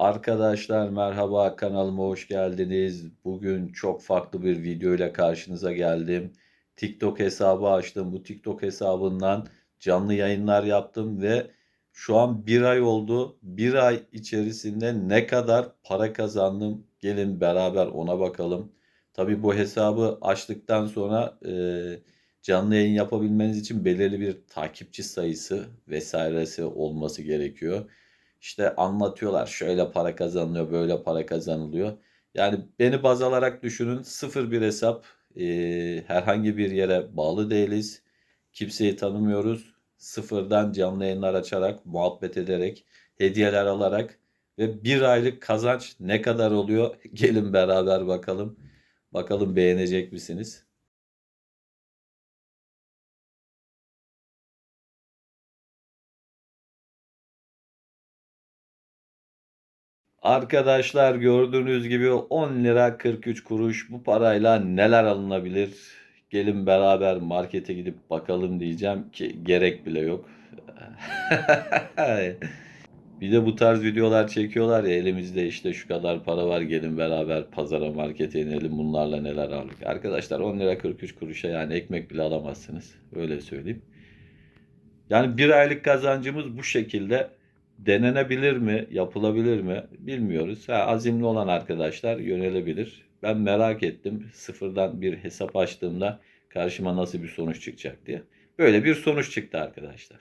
Arkadaşlar merhaba kanalıma hoş geldiniz. Bugün çok farklı bir video ile karşınıza geldim. TikTok hesabı açtım. Bu TikTok hesabından canlı yayınlar yaptım ve şu an bir ay oldu. Bir ay içerisinde ne kadar para kazandım? Gelin beraber ona bakalım. Tabii bu hesabı açtıktan sonra e, canlı yayın yapabilmeniz için belirli bir takipçi sayısı vesairesi olması gerekiyor. İşte anlatıyorlar şöyle para kazanılıyor, böyle para kazanılıyor. Yani beni baz alarak düşünün sıfır bir hesap. Ee, herhangi bir yere bağlı değiliz. Kimseyi tanımıyoruz. Sıfırdan canlı yayınlar açarak, muhabbet ederek, hediyeler alarak ve bir aylık kazanç ne kadar oluyor? Gelin beraber bakalım. Bakalım beğenecek misiniz? Arkadaşlar gördüğünüz gibi 10 lira 43 kuruş bu parayla neler alınabilir? Gelin beraber markete gidip bakalım diyeceğim ki gerek bile yok. Bir de bu tarz videolar çekiyorlar ya elimizde işte şu kadar para var gelin beraber pazara markete inelim bunlarla neler aldık. Arkadaşlar 10 lira 43 kuruşa yani ekmek bile alamazsınız öyle söyleyeyim. Yani bir aylık kazancımız bu şekilde denenebilir mi, yapılabilir mi bilmiyoruz. Ha, azimli olan arkadaşlar yönelebilir. Ben merak ettim sıfırdan bir hesap açtığımda karşıma nasıl bir sonuç çıkacak diye. Böyle bir sonuç çıktı arkadaşlar.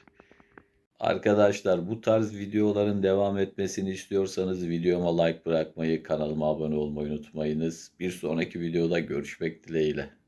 Arkadaşlar bu tarz videoların devam etmesini istiyorsanız videoma like bırakmayı, kanalıma abone olmayı unutmayınız. Bir sonraki videoda görüşmek dileğiyle.